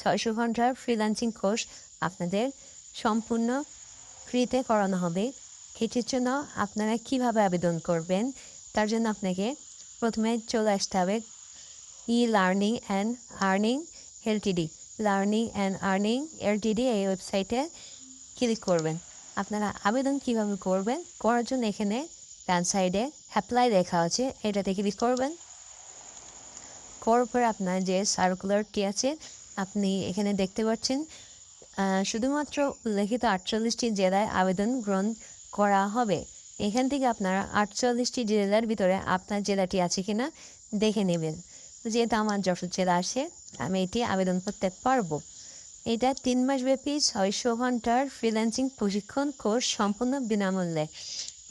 ছয়শো ঘণ্টার freelancing course আপনাদের সম্পূর্ণ ফ্রিতে করানো হবে। এটির জন্য আপনারা কীভাবে আবেদন করবেন, তার জন্য আপনাকে প্রথমে চলে আসতে হবে E learning and earning LTD learning and earning LTD এই ওয়েবসাইটে ক্লিক করবেন। আপনারা আবেদন কীভাবে করবেন, করার জন্য এখানে ডান সাইডে অ্যাপ্লাই লেখা আছে, এটাতে ক্লিক করবেন। করার পর আপনার যে সার্কুলারটি আছে আপনি এখানে দেখতে পাচ্ছেন শুধুমাত্র উল্লেখিত আটচল্লিশটি জেলায় আবেদন গ্রহণ করা হবে। এখান থেকে আপনারা আটচল্লিশটি জেলার ভিতরে আপনার জেলাটি আছে কিনা দেখে নেবেন। যেহেতু আমার যশোর জেলা আসে আমি এটি আবেদন করতে পারব। এটা তিন মাস ব্যাপী ছয়শো ঘণ্টার ফ্রিল্যান্সিং প্রশিক্ষণ কোর্স সম্পূর্ণ বিনামূল্যে।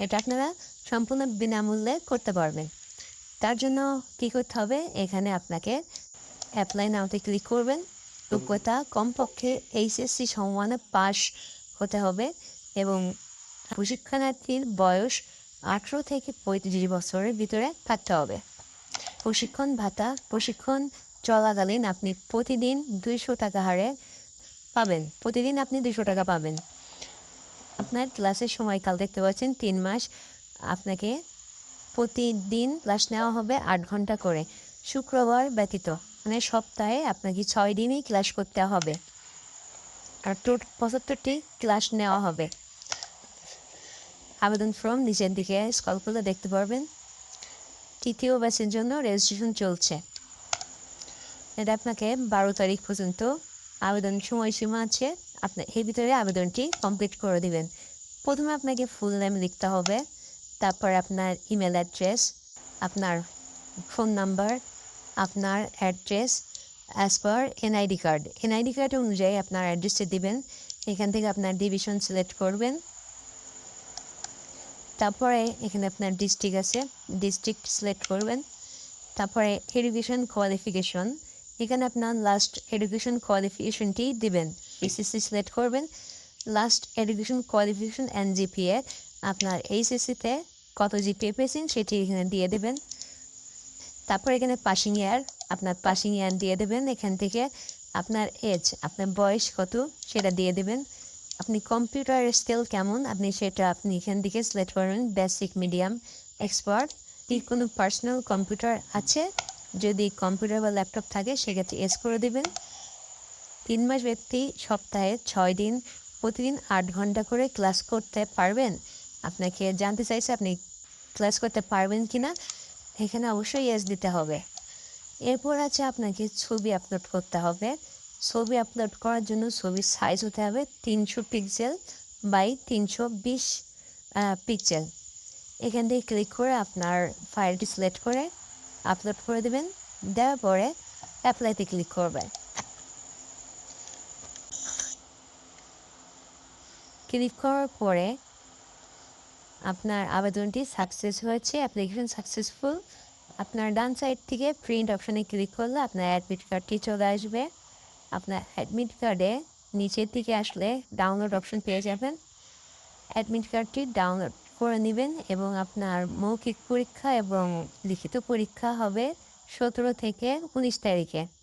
এটা আপনারা সম্পূর্ণ বিনামূল্যে করতে পারবেন। তার জন্য কী করতে হবে? এখানে আপনাকে অ্যাপ্লাই নাওতে ক্লিক করবেন। যোগ্যতা কমপক্ষে এইচএসসি সম্মানে পাশ হতে হবে এবং প্রশিক্ষণার্থীর বয়স আঠেরো থেকে পঁয়ত্রিশ বছরের ভিতরে থাকতে হবে। প্রশিক্ষণ ভাতা, প্রশিক্ষণ চলাকালীন আপনি প্রতিদিন দুইশো টাকা হারে পাবেন। প্রতিদিন আপনি দুশো টাকা পাবেন। আপনার ক্লাসের সময়কাল দেখতে পাচ্ছেন, তিন মাস। আপনাকে প্রতিদিন ক্লাস নেওয়া হবে আট ঘণ্টা করে। শুক্রবার ব্যতীত। মানে সপ্তাহে আপনাকে ছয় দিনই ক্লাস করতে হবে। আর টোট পঁচাত্তরটি ক্লাস নেওয়া হবে। আবেদন ফর্ম নিচের দিকে স্কল করলে দেখতে পারবেন। তৃতীয় ব্যাচের জন্য রেজিস্ট্রেশন চলছে। এটা আপনাকে বারো তারিখ পর্যন্ত আবেদন সময়সীমা আছে। আপনি এর ভিতরে আবেদনটি কমপ্লিট করে দিবেন। প্রথমে আপনাকে ফুল নেম লিখতে হবে। তারপর আপনার ইমেল অ্যাড্রেস আপনার ফোন নাম্বার আপনার address as per NID card NID card অনুযায়ী আপনার অ্যাড্রেসটি দিবেন, এখান থেকে আপনার ডিভিশন সিলেক্ট করবেন। তারপরে এখানে আপনার ডিস্ট্রিক্ট আছে ডিস্ট্রিক্ট সিলেক্ট করবেন। তারপরে এডুকেশন কোয়ালিফিকেশন এখানে আপনার লাস্ট এডুকেশন কোয়ালিফিকেশনটি দিবেন। এসএসসি সিলেক্ট করবেন। Last education qualification and GPA আপনার এইচএসসিতে কত জিপিএ পেয়েছেন সেটি এখানে দিয়ে দেবেন। তারপর এখানে পাসিং ইয়ার আপনার পাসিং ইয়ার দিয়ে দেবেন, এখান থেকে আপনার এজ আপনার বয়স কত সেটা দিয়ে দেবেন। আপনি কম্পিউটার স্কিল কেমন, আপনি সেটা আপনি এখান থেকে সিলেক্ট করবেন বেসিক মিডিয়াম এক্সপার্ট কি কোনো পার্সোনাল কম্পিউটার আছে, যদি কম্পিউটার বা ল্যাপটপ থাকে, সেক্ষেত্রে এস করে দেবেন। তিন মাস ব্যক্তি, সপ্তাহে ছয় দিন, প্রতিদিন আট ঘণ্টা করে ক্লাস করতে পারবেন। আপনাকে জানতে চাইছে আপনি ক্লাস করতে পারবেন কি না এখানে অবশ্যই এস দিতে হবে। এরপর আছে আপনাকে ছবি আপলোড করতে হবে। ছবি আপলোড করার জন্য ছবির সাইজ হতে হবে তিনশো পিক্সেল বাই তিনশো বিশ পিক্সেল এখান থেকে ক্লিক করে আপনার ফাইলটি সিলেক্ট করে আপলোড করে দেবেন। দেওয়ার পরে অ্যাপ্লাইতে ক্লিক করবেন। ক্লিক করার পরে আপনার আবেদনটি সাকসেস হয়েছে অ্যাপ্লিকেশন সাকসেসফুল আপনার ডান সাইড থেকে প্রিন্ট অপশানে ক্লিক করলে আপনার অ্যাডমিট কার্ডটি চলে আসবে। আপনার অ্যাডমিট কার্ডে নিচের দিকে আসলে ডাউনলোড অপশন পেয়ে যাবেন। অ্যাডমিট কার্ডটি ডাউনলোড করে নেবেন এবং আপনার মৌখিক পরীক্ষা এবং লিখিত পরীক্ষা হবে সতেরো থেকে উনিশ তারিখে।